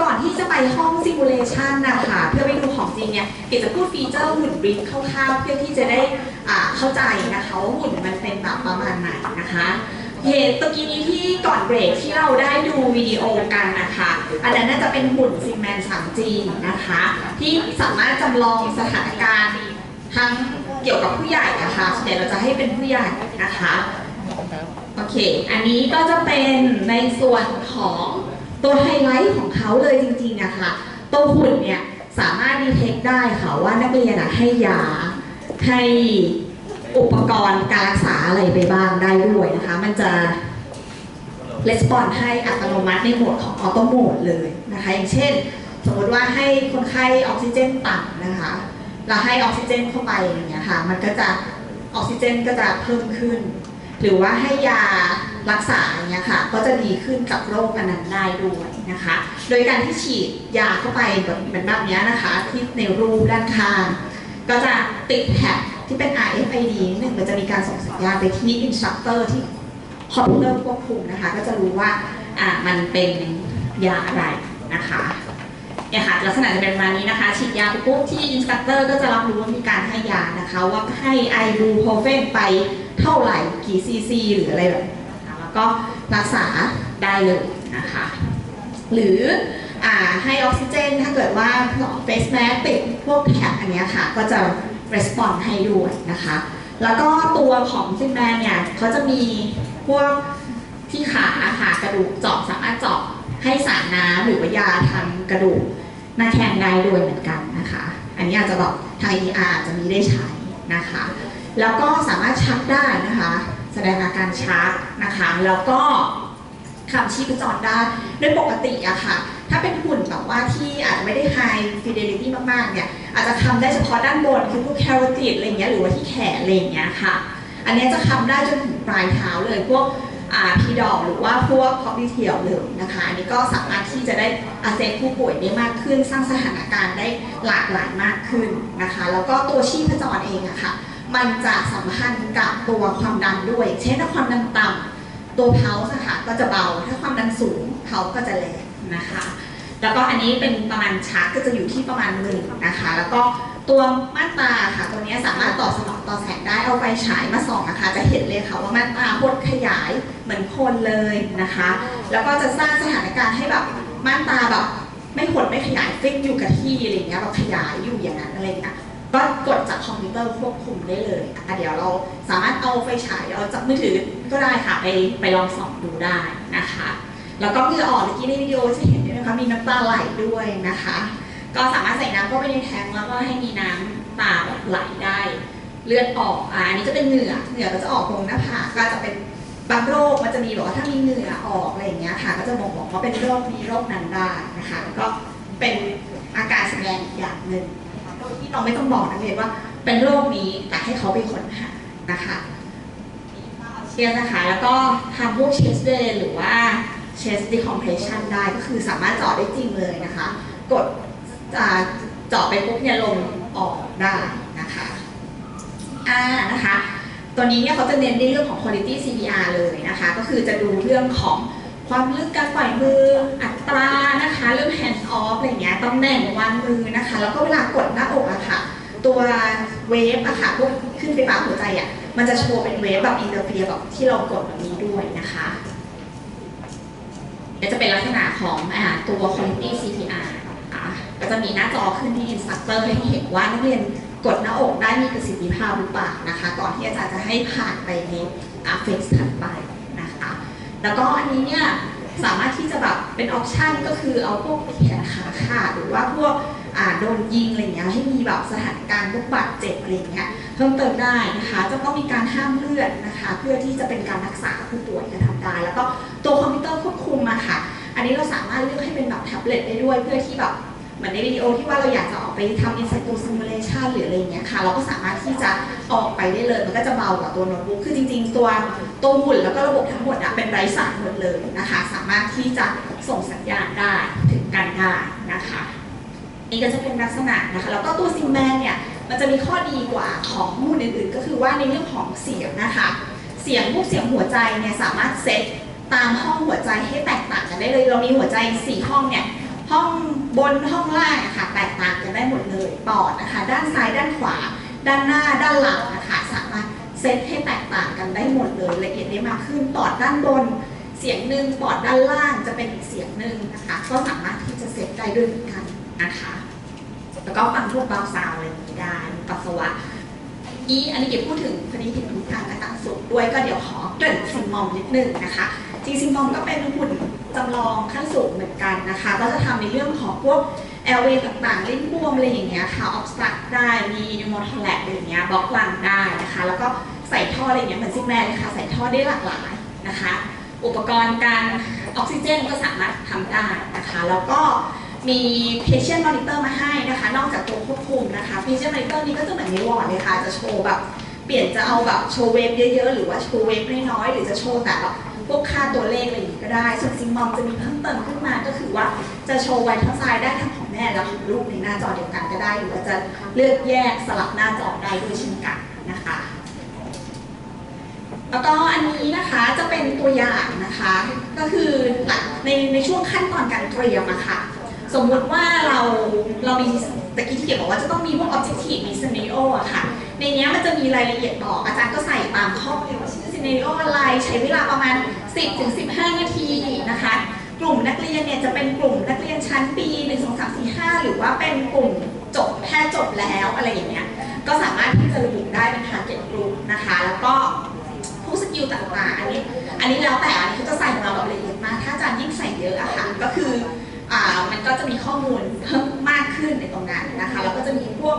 ก่อนที่จะไปห้องซิมูเลชันนะคะเพื่อไปดูของจริงเนี่ยเกจะพูดฟีเจอร์หุ่นบริฟคร่าวๆเพื่อที่จะได้อ่าเข้าใจนะคะว่าหุ่นมันเป็นแบบประมาณไหนนะคะเหตุตะกี้นี้ที่ก่อนเบรกที่เราได้ดูวิดีโอกันนะคะ อันนั้นน่าจะเป็นหุ่นซิมแมน 3G นะคะ ที่สามารถจำลองสถานการณ์ทั้งเกี่ยวกับผู้ใหญ่นะคะเดี๋ยวเราจะให้เป็นผู้ใหญ่นะคะโอเค อันนี้ก็จะเป็นในส่วนของ ตัวไฮไลท์ของเขาเลยจริงๆอะค่ะตัวหุ่นเนี่ยสามารถดีเทคได้ค่ะว่านักเรียนอะให้ยาให้อุปกรณ์การรักษาอะไรไปบ้างได้ด้วยนะคะ มันจะレスปอนให้อัตโนมัติในโหมดของออโตโหมดเลยนะคะ อย่างเช่น สมมติว่าให้คนไข้ออกซิเจนต่ำนะคะเราให้ออกซิเจนเข้าไปอย่างเงี้ยค่ะ มันก็จะออกซิเจนก็จะเพิ่มขึ้น หรือว่าให้ยา รักษาอย่างเงี้ยค่ะ ก็จะดีขึ้นกับโรคอันนั้นได้ด้วยนะคะ โดยการที่ฉีดยาเข้าไปแบบเหมือนแบบนี้นะคะที่ในรูปด้านข้างก็จะติดแท็กที่เป็น RFID หนึ่งมันจะมีการส่งสัญญาณไปที่ instructor ที่คอมพิวเตอร์ควบคุมนะคะ ก็จะรู้ว่าอ่ามันเป็นยาอะไรนะคะเนี่ยค่ะลักษณะจะเป็นประมาณนี้นะคะ ฉีดยาปุ๊บที่ instructor ก็จะรับรู้ว่ามีการให้ยานะคะ ว่าให้ไอบูโพรเฟนไปเท่าไหร่กี่ซีซีหรืออะไรแบบ ก็รักษาได้เลยนะคะหรืออให้ออกซิเจนถ้าเกิดว่าเฟสแมสติดพวกแท็บอันนี้ค่ะ ก็จะ respond ให้ด้วยนะคะ แล้วก็ตัวของซิมแมนเนี่ยเขาจะมีพวกที่ขาค่ะ กระดูกเจาะสามารถเจาะให้สารน้ำหรือว่ายาทำกระดูกหน้าแข้งได้ด้วยเหมือนกันนะคะ อันนี้อาจจะแบบทาง ER จะมีได้ใช้นะคะ แล้วก็สามารถชักได้นะคะ แสดงอาการชักนะคะแล้วก็คำชีพจรได้โดยปกติอะค่ะ ถ้าเป็นหุ่นแบบว่าที่อาจจะไม่ได้ high fidelity มากๆ เนี่ย อาจจะคำได้เฉพาะด้านบนคือพวก carotid อะไรเงี้ยหรือว่าที่แขนอะไรเงี้ยค่ะ อันนี้จะคำได้จนถึงปลายเท้าเลยพวกพีดอลหรือว่าพวก p o p ิเทียลเลยนะคะ อันนี้ก็สามารถที่จะได้อาเซฟผู้ป่วยได้มากขึ้น สร้างสถานการณ์ได้หลากหลายมากขึ้นนะคะ แล้วก็ตัวชีพจรเองอะค่ะ มันจะสัมพันธ์กับตัวความดันด้วย เช่นถ้าความดันต่ำตัวเพาส์ค่ะก็จะเบา ถ้าความดันสูงเพาส์ก็จะแรงนะคะ แล้วก็อันนี้เป็นประมาณชาร์จก็จะอยู่ที่ประมาณหนึ่งนะคะ แล้วก็ตัวม่านตาค่ะ ตัวนี้สามารถต่อสนองต่อแสงได้เอาไฟฉายมาส่องนะคะ จะเห็นเลยค่ะว่าม่านตาหดขยายเหมือนคนเลยนะคะ แล้วก็จะสร้างสถานการณ์ให้แบบม่านตาแบบไม่หดไม่ขยายฟิกอยู่กับที่อะไรเงี้ยแบบขยายอยู่อย่างนั้นอะไรเงี้ย ก็กดจากคอมพิวเตอร์ควบคุมได้เลยอะเดี๋ยวเราสามารถเอาไฟฉายเอาจากมือถือก็ได้ค่ะไปไปลองส่องดูได้นะคะ แล้วก็เหงื่อออกเมื่อกี้ในวิดีโอจะเห็นด้วยนะคะมีน้ำตาไหลด้วยนะคะ ก็สามารถใส่น้ำเข้าไปในแทงแล้วก็ให้มีน้ำตาแบบไหลได้ เลือดออกอ่าอันนี้จะเป็นเหงื่อเหงื่อก็จะออกตรงหน้าผากก็จะเป็นบางโรคมันจะมีบอกว่าถ้ามีเหงื่อออกอะไรอย่างเงี้ยค่ะ ก็จะบอกบอกว่าเป็นโรคนี้โรคนั้นได้นะคะแล้วก็เป็นอาการแสดงอีกอย่างหนึ่ง ที่เราไม่ต้องบอกนักเรียนว่า เป็นโรคนี้แต่ให้เขาไปค้นหานะคะเชียร์นะคะแล้วก็ทำพวก chest drain หรือว่า chest decompression ได้ก็คือสามารถเจาะได้จริงเลยนะคะ กดอ่าเจาะไปปุ๊บเนี่ยลมออกได้นะคะอ่านะคะตัวนี้เนี่ยเขาจะเน้นในเรื่องของ quality CPR เลยนะคะ ก็คือจะดูเรื่องของ ความลึกการปล่อยมืออัตรานะคะเรื่อง hands off อะไรเงี้ยตำแหน่งวางมือนะคะ แล้วก็เวลากดหน้าอกอะค่ะ ตัวเวฟอะค่ะพวกขึ้นไฟฟ้าหัวใจอะมันจะโชว์เป็นเวฟแบบอินเตอร์เฟียแบบที่เรากดแบบนี้ด้วยนะคะก็จะเป็นลักษณะของอตัว quality CPR นะคะก็จะมีหน้าจอขึ้นที่ instructor ให้เห็นว่านักเรียนกดหน้าอกได้มีประสิทธิภาพหรือเปล่านะคะ ก่อนที่อาจารย์จะให้ผ่านไปในอาเฟสถัดไป แล้วก็อันนี้เนี่ยสามารถที่จะแบบเป็นออปชันก็คือเอาพวกแขนขาขาดหรือว่าพวกอ่าโดนยิงอะไรเงี้ยให้มีแบบสถานการณ์พวกบาดเจ็บอะไรเงี้ยเพิ่มเติมได้นะคะ จะต้องมีการห้ามเลือดนะคะ เพื่อที่จะเป็นการรักษาผู้ป่วยกระทำได้แล้วก็ตัวคอมพิวเตอร์ควบคุมอะค่ะ อันนี้เราสามารถเลือกให้เป็นแบบแท็บเล็ตได้ด้วยเพื่อที่แบบเหมือนในวิดีโอที่ว่าเราอยากจะออกไปทำ in situ simulation หรืออะไรเงี้ยค่ะ เราก็สามารถที่จะออกไปได้เลย มันก็จะเบากว่าตัวโน้ตบุ๊กคือจริง ๆ ตัว ตัวหุ่นแล้วก็ระบบทั้งหมดเป็นไร้สายหมดเลยนะคะ สามารถที่จะส่งสัญญาณได้ถึงกันได้นะคะนี่ก็จะเป็นลักษณะนะคะแล้วก็ตัวซิมแมนเนี่ยมันจะมีข้อดีกว่าของหุ่นอื่นๆ ก็คือว่าในเรื่องของเสียงนะคะ เสียงพวกเสียงหัวใจเนี่ยสามารถเซตตามห้องหัวใจให้แตกต่างกันได้เลย เรามีหัวใจ 4 ห้องเนี่ยห้องบนห้องล่างะค่ะแตกต่างกันได้หมดเลยปอดนะคะ ด้านซ้ายด้านขวา ด้านหน้าด้านหลังนะคะสามารถ เซตให้แตกต่างกันได้หมดเลยละเอียดได้มากขึ้นปอดด้านบน เสียงหนึ่งปอดด้านล่างจะเป็นอีกเสียงหนึ่งนะคะ ก็สามารถที่จะเซตได้ด้วยเหมือนกันนะคะ แล้วก็ฟังพวกเบาซาวอะไรอย่างนี้ได้ปัสสาวะนี่อันนี้เก็บพูดถึงพอดีเห็นทุกทางกระต่างสุดด้วยก็เดี๋ยวขอเกริ่นซิมมอมนิดนึงนะคะจริงซิมมอมก็เป็นหุ่นจำลองขั้นสูงเหมือนกันนะคะ ก็จะทำในเรื่องของพวก แอลเวต่างๆ เล่นบวมอะไรอย่างเงี้ยค่ะออกสตักได้ มีนิโมทอแลกอะไรอย่างเงี้ยบล็อกลังได้นะคะ แล้วก็ใส่ท่ออะไรเงี้ยเหมือนซิกแมนเลยค่ะ ใส่ท่อได้หลากหลายนะคะ อุปกรณ์การออกซิเจนก็สามารถทำได้นะคะ แล้วก็มี patient monitor มาให้นะคะ นอกจากตัวควบคุมนะคะ patient monitor นี้ก็จะเหมือนในวอร์ดเลยค่ะ จะโชว์แบบเปลี่ยนจะเอาแบบโชว์เวฟเยอะๆ หรือว่าโชว์เวฟน้อยๆ หรือจะโชว์แต่แบบพวกค่าตัวเลขอะไรอย่างนี้ก็ได้ ส่วนซิงมอมจะมีเพิ่มเติมขึ้นมาก็คือว่าจะโชว์ไวท์ทั้งซ้ายได้ทั้ง ม่และขอลูกในหน้าจอเดียวกันก็ได้ หรือว่าจะเลือกแยกสลับหน้าจอได้ด้วยเช่นกันนะคะแล้วก็อันนี้นะคะจะเป็นตัวอย่างนะคะ ก็คือหลังในในช่วงขั้นตอนการเตรียมอะค่ะ สมมุติว่าเราเรามีตะกี้ที่เกียบอกว่าจะต้องมีพวก objective มี scenario อะค่ะ ในนี้มันจะมีรายละเอียดบอกอาจารย์ก็ใส่ตามข้อมูลว่าชื่อ scenario อะไร ใช้เวลาประมาณ 10ถึง15 นาทีนะคะ กลุ่มนักเรียนเนี่ยจะเป็นกลุ่มนักเรียนชั้นปี1 2 3 4 5 หรือว่าเป็นกลุ่มจบแพทย์จบแล้วอะไรอย่างเงี้ย ก็สามารถที่จะระบุได้เป็น target group นะคะ แล้วก็พวกสกิลต่างๆ อันนี้ อันนี้แล้วแต่อันนี้เขาจะใส่มาแบบละเอียดมาก ถ้าอาจารย์ยิ่งใส่เยอะอะค่ะ ก็คืออ่ามันก็จะมีข้อมูลเพิ่มมากขึ้นในตรงนั้นนะคะ แล้วก็จะมีพวก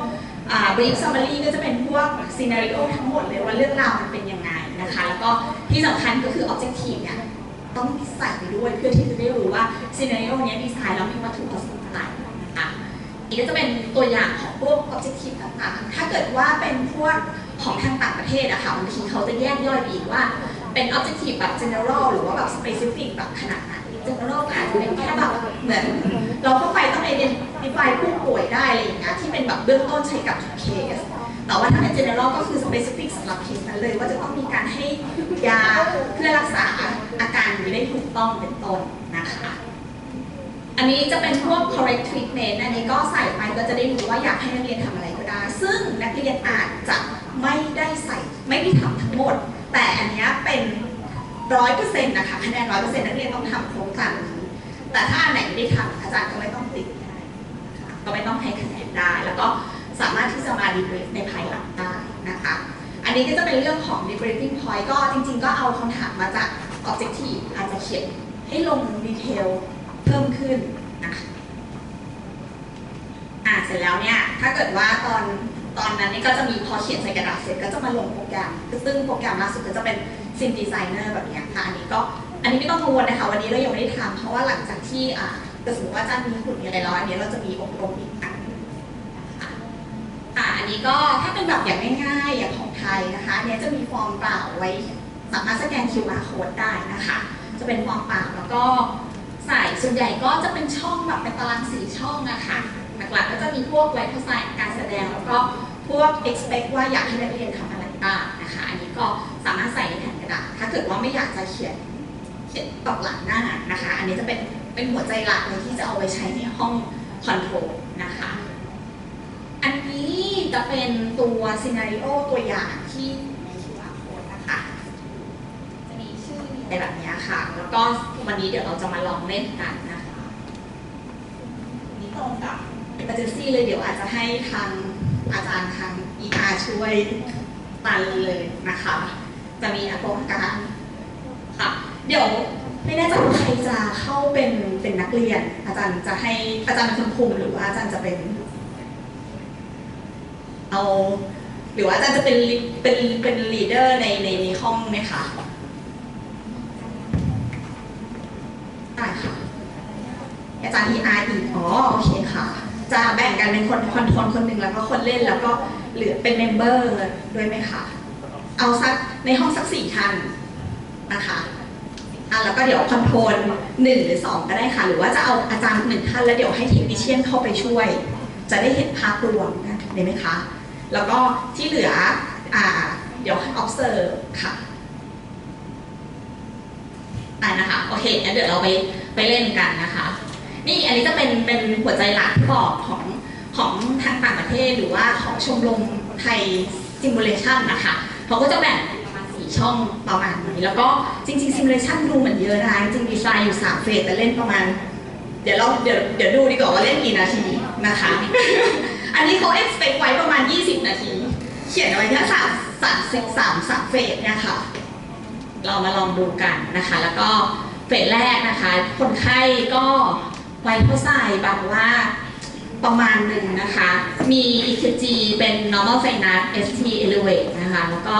อ่า brief summary ก็จะเป็นพวก scenario ทั้งหมดเลยว่าเรื่องราวมันเป็นยังไงนะคะ แล้วก็ที่สำคัญก็คือ objective เนี่ย ต้องใส่ไปด้วยเพื่อที่จะได้รู้ว่า scenario เนี้ดีไซน์แล้วมีวัตถุประสงค์อะไรนะคะนี่ก็จะเป็นตัวอย่างของพวก objective ต่างๆ ถ้าเกิดว่าเป็นพวกของทางต่างประเทศอะค่ะบางทีเขาจะแยกย่อยไปอีกว่าเป็น objective แบบ general หรือว่าแบบ specific แบบขนาดไหน general อาจจะเป็นแค่แบบเหมือน เราเข้าไปต้อง identify ผู้ป่วยได้อะไรอย่างเงี้ยที่เป็นแบบเบื้องต้นใช้กับทุกเคสแต่ว่าถ้าเป็น general ก็คือ specific สำหรับเคสนั้นเลย ว่าจะต้องมีการให้ยาเพื่อรักษา นี้ได้ถูกต้องเป็นต้นนะคะ อันนี้จะเป็นพวก correct treatment อันนี้ก็ใส่ไปก็จะได้รู้ว่าอยากให้นักเรียนทำอะไรก็ได้ ซึ่งนักเรียนอาจจะไม่ได้ใส่ไม่ได้ทำทั้งหมด แต่อันนี้เป็นร้อยเปอร์เซ็นต์นะคะคะแนนร้อยเปอร์เซ็นต์นักเรียนต้องทำโครงการนี้แต่ถ้าอันไหนไม่ได้ทำอาจารย์ก็ไม่ต้องติดได้ก็ไม่ต้องให้คะแนนได้ แล้วก็สามารถที่จะมา debrief ในภายหลังได้นะคะ อันนี้ก็จะเป็นเรื่องของ debriefing point ก็จริงๆ ก็เอาคำถามมาจาก objective อาจจะเขียนให้ลงดีเทลเพิ่มขึ้นนะคะอ่าเสร็จแล้วเนี่ย ถ้าเกิดว่าตอนตอนนั้นนี่ก็จะมีพอเขียนใส่กระดาษเสร็จก็จะมาลงโปรแกรม ซึ่งโปรแกรมล่าสุดก็จะเป็น Sim Designer แบบนี้ค่ะ อันนี้ก็อันนี้ไม่ต้องกังวลนะคะ วันนี้เรายังไม่ได้ทำเพราะว่าหลังจากที่อ่าสมมติว่าอาจามีหุ่นมีอะไรแล้วอันนี้เราจะมีอบรมอีกอันหนึ่งนะคะอ่าอันนี้ก็ถ้าเป็นแบบอย่างง่ายๆอย่างของไทยนะคะ อันเนี้ยจะมีฟอร์มเปล่าไว้ สามารถสแกน QR code ได้นะคะ จะเป็นฟอร์มเปล่าแล้วก็ใส่ส่วนใหญ่ก็จะเป็นช่องแบบเป็นตารางสีช่องนะคะหลักๆก็จะมีพวกไวท์ไซน์การแสดงแล้วก็พวก expect ว่าอยากให้นักเรียนทำอะไรบ้างนะคะ อันนี้ก็สามารถใส่ในแผ่นกระดาษ ถ้าเกิดว่าไม่อยากจะเขียนเขียนตอกหลังหน้านะคะ อันนี้จะเป็นเป็นหัวใจหลักเลยที่จะเอาไว้ใช้ในห้องคอนโทรลนะคะ อันนี้จะเป็นตัวซีนารีโอตัวอย่างที่ใน QR code นะคะ จะมี ไรแบบนี้ค่ะ แล้วก็วันนี้เดี๋ยวเราจะมาลองเล่นกันนะคะนี่ตรงกับ emergency เลยเดี๋ยวอาจจะให้ทางอาจารย์ทาง ER ช่วยตันเลยนะคะ จะมีอาการค่ะ เดี๋ยวไม่แน่ใจว่าใครจะเข้าเป็นเป็นนักเรียน อาจารย์จะให้อาจารย์เป็นคนคุมหรือว่าอาจารย์จะเป็น เอา หรือว่าอาจารย์จะเป็นเป็นเป็นลีดเดอร์ในในในห้องไหมคะ ได้ค่ะอาจารย์ทีอาร์อีกอ๋อโอเคค่ะ จะแบ่งกันเป็นคนคอนโทรลคนหนึ่งแล้วก็คนเล่นแล้วก็เหลือเป็นเมมเบอร์ด้วยไหมคะเอาสักในห้องสักสี่ท่านนะคะอะแล้วก็เดี๋ยวคอนโทรลหนึ่งหรือสองก็ได้ค่ะ หรือว่าจะเอาอาจารย์หนึ่งท่านแล้วเดี๋ยวให้เทคนิชเชียนเข้าไปช่วย จะได้เห็นภาพรวมได้ไหมคะ แล้วก็ที่เหลืออ่าเดี๋ยว observe ค่ะ อ่านะคะโอเคงั้นเดี๋ยวเราไปไปเล่นกันนะคะ นี่อันนี้จะเป็นเป็นหัวใจหลักที่บอกของของทางต่างประเทศหรือว่าของชมรมไทยซิมูเลชันนะคะเขาก็จะแบ่งประมาณสี่ช่องประมาณนี้แล้วก็จริงๆซิมูเลชันดูเหมือนเยอะนะจริงดีไซน์อยู่สามเฟสแต่เล่นประมาณ เดี๋ยวเราเดี๋ยวเดี๋ยวดูดีกว่าว่าเล่นกี่นาทีนะคะ อันนี้เขา expect ไว้ประมาณ 20 นาที เขียนเอาไว้แค่สามสามสิบสามสามเฟสเนี่ยค่ะ เรามาลองดูกันนะคะ แล้วก็เฟสแรกนะคะ คนไข้ก็ไว้เข้าใส่แบบว่าประมาณหนึ่งนะคะ มี EKG เป็น normal sinus ST elevate นะคะ แล้วก็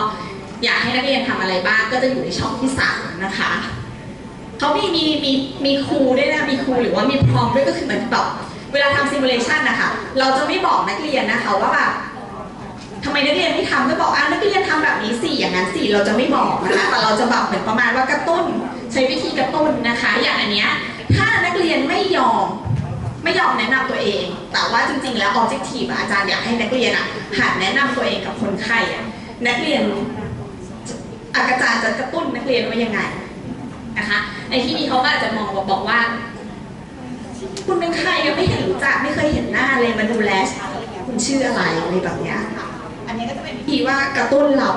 อยากให้นักเรียนทำอะไรบ้างก็จะอยู่ในช่องที่สามนะคะเขามีมีมีมีครูด้วยนะ มีครูหรือว่ามีพร้อมด้วยก็คือเหมือนแบบเวลาทำซิมูเลชันนะคะ เราจะไม่บอกนักเรียนนะคะว่าแบบ ทำไมนักเรียนไม่ทำก็บอกอะนักเรียนทำแบบนี้สิอย่างนั้นสิเราจะไม่บอกนะคะแต่เราจะแบบเหมือนประมาณว่ากระตุ้น ใช้วิธีกระตุ้นนะคะ อย่างอันเนี้ยถ้านักเรียนไม่ยอมไม่ยอมแนะนำตัวเอง แต่ว่าจริง ๆ แล้ว objective อะอาจารย์อยากให้นักเรียนอะหัดแนะนำตัวเองกับคนไข้อะนักเรียนอาจารย์จะกระตุ้นนักเรียนว่ายังไงนะคะ ในที่นี้เขาก็อาจจะมองบอกบอกว่า คุณเป็นใครยังไม่เห็นรู้จักไม่เคยเห็นหน้าเลยมาดูแลคุณชื่ออะไรอะไรแบบเนี้ย นี้ก็จะเป็นวิธีว่ากระตุ้นเรา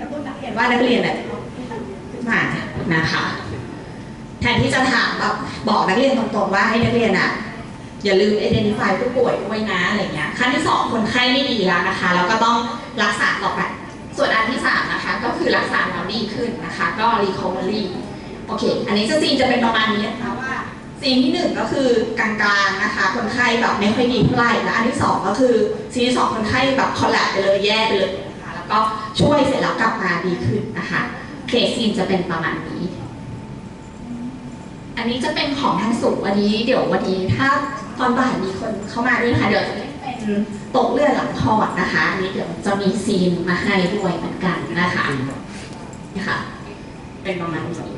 กระตุ้นนักเรียนว่านักเรียนเนี่ยมานะคะ แทนที่จะถามแบบบอกนักเรียนตรงๆว่าให้นักเรียนอะอย่าลืม identify ผู้ป่วยด้วยนะอะไรเงี้ยขั้นที่สองคนไข้ไม่ดีแล้วนะคะ แล้วก็ต้องรักษาต่อไป ส่วนอันที่สามนะคะ ก็คือรักษาแล้วดีขึ้นนะคะ ก็ recovery โอเค อันนี้จะซีนจะเป็นประมาณนี้นะคะ ซีนที่หนึ่งก็คือกลางๆนะคะ คนไข้แบบไม่ค่อยดีเท่าไหร่และอันที่สองก็คือซีนที่สองคนไข้แบบคอลแลบไปเลยแย่ไปเลยนะคะแล้วก็ช่วยเสร็จแล้วกลับมาดีขึ้นนะคะเคสซีนจะเป็นประมาณนี้ อันนี้จะเป็นของทางสูงวันนี้เดี๋ยววันนี้ถ้าตอนบ่ายมีคนเข้ามาด้วยนะคะเดี๋ยวจะเป็นตกเลือดหลังคลอดนะคะอันนี้เดี๋ยวจะมีซีนมาให้ด้วยเหมือนกันนะคะนี่ค่ะ เป็นประมาณนี้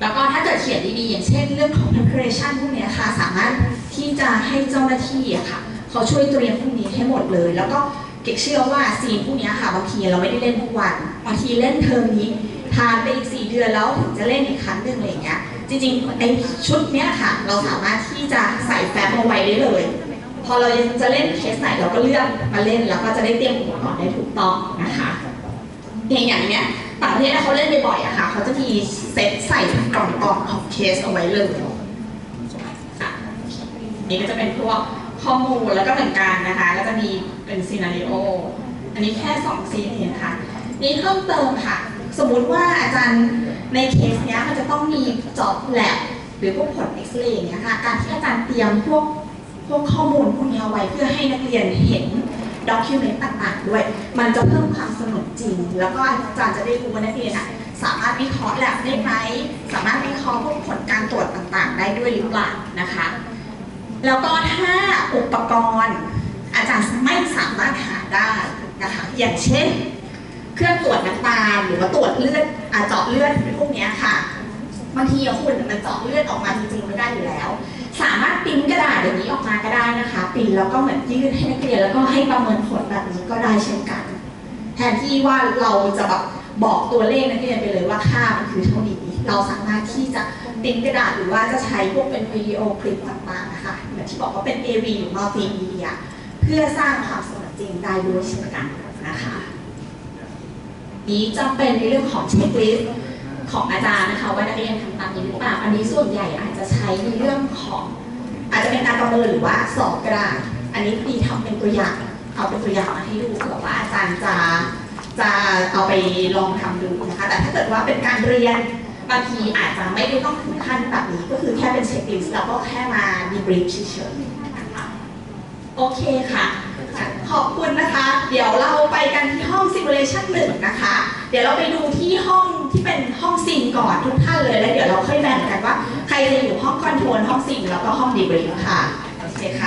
แล้วก็ถ้าเกิดเขียนดีๆอย่างเช่นเรื่องของ preparation พวกนี้ค่ะ สามารถที่จะให้เจ้าหน้าที่อะค่ะเขาช่วยเตรียมพวกนี้ให้หมดเลย แล้วก็เก็กเชื่อว่าซีนพวกนี้ค่ะบางทีเราไม่ได้เล่นทุกวันบางทีเล่นเทอมนี้ทานไปอีกสี่เดือนแล้วถึงจะเล่นอีกครั้งหนึ่งอะไรเงี้ยจริงๆในชุดเนี้ยค่ะ เราสามารถที่จะใส่แฟ้มเอาไว้ได้เลย พอเราจะเล่นเคสไหนเราก็เลือกมาเล่นแล้วก็จะได้เตรียมอุปกรณ์ได้ถูกต้องนะคะอย่างอย่างเนี้ย ต่างประเทศถ้เขาเล่นบ่อยๆอะค่ะเขาจะมีเซตใส่กล่องๆของเคสเอาไว้เลยนี่ก็จะเป็นพวกข้อมูลแล้วก็เหมือนกันนะคะ ก็จะมีเป็นซีนารีโอ อันนี้แค่สองซีนเองค่ะ นี่เพิ่มเติมค่ะ สมมุติว่าอาจารย์ในเคสเนี้ยมันจะต้องมีจอบแลบหรือพวกผลเอ็กซเรย์อย่างเงี้ยค่ะ การที่อาจารย์เตรียมพวกพวกข้อมูลพวกนี้เอาไว้เพื่อให้นักเรียนเห็น ด็อกิวเมนต์ต่างๆ ด้วย มันจะเพิ่มความสมือนจริง แล้วก็อาจารย์จะได้รู้ว่านักเรียนอะสามารถวิเคราะห์แลบได้ไหม สามารถวิเคราะห์พวกผลการตรวจต่างๆ ได้ด้วยหรือเปล่านะคะ แล้วก็ถ้าอุปกรณ์ อาจารย์ไม่สามารถหาได้นะคะ อย่างเช่น เครื่องตรวจน้ำตาลหรือว่าตรวจเลือดอาเจาะเลือดพวกเนี้ยค่ะ บางทีอะคุณมันเจาะเลือดออกมาจริงๆไม่ได้อยู่แล้ว สามารถปิ้นกระดาษอย่างนี้ออกมาก็ได้นะคะปิ้นแล้วก็เหมือนยื่นให้นักเรียนแล้วก็ให้ประเมินผลแบบนี้ก็ได้เช่นกัน แทนที่ว่าเราจะแบบบอกตัวเลขนักเรียนไปเลยว่าค่ามันคือเท่านี้เราสามารถที่จะปิ้นกระดาษหรือว่าจะใช้พวกเป็นวิดีโอคลิปต่างๆนะคะเหมือนที่บอกว่าเป็น AV หรือมัลติมีเดียเพื่อสร้างความสมจริงได้ด้วยเช่นกันนะคะนี้จะเป็นในเรื่องของเช็คลิสต์ ของอาจารย์นะคะว่านักเรียนทำตามนี้หรือเปล่าอันนี้ส่วนใหญ่อาจจะใช้ในเรื่องของ อาจจะเป็นการประเมินหรือว่าสอบก็ได้อันนี้ดีทำเป็นตัวอย่างเอาเป็นตัวอย่างมาให้ดูเผื่อว่าอาจารย์จะจะเอาไปลองทำดูนะคะแต่ถ้าเกิดว่าเป็นการเรียนบางทีอาจจะไม่ได้ต้องถึงขั้นแบบนี้ ก็คือแค่เป็นเช็คลิสต์แล้วก็แค่มาดีบรีฟเฉยๆโอเคค่ะ ขอบคุณนะคะ เดี๋ยวเราไปกันที่ห้อง simulation หนึ่งนะคะ เดี๋ยวเราไปดูที่ห้องที่เป็นห้องซิงก่อนทุกท่านเลยแล้วเดี๋ยวเราค่อยแบ่งกันว่า ใครจะอยู่ห้องคอนโทรลห้องซิงแล้วก็ห้องดีบรีฟค่ะโอเคค่ะ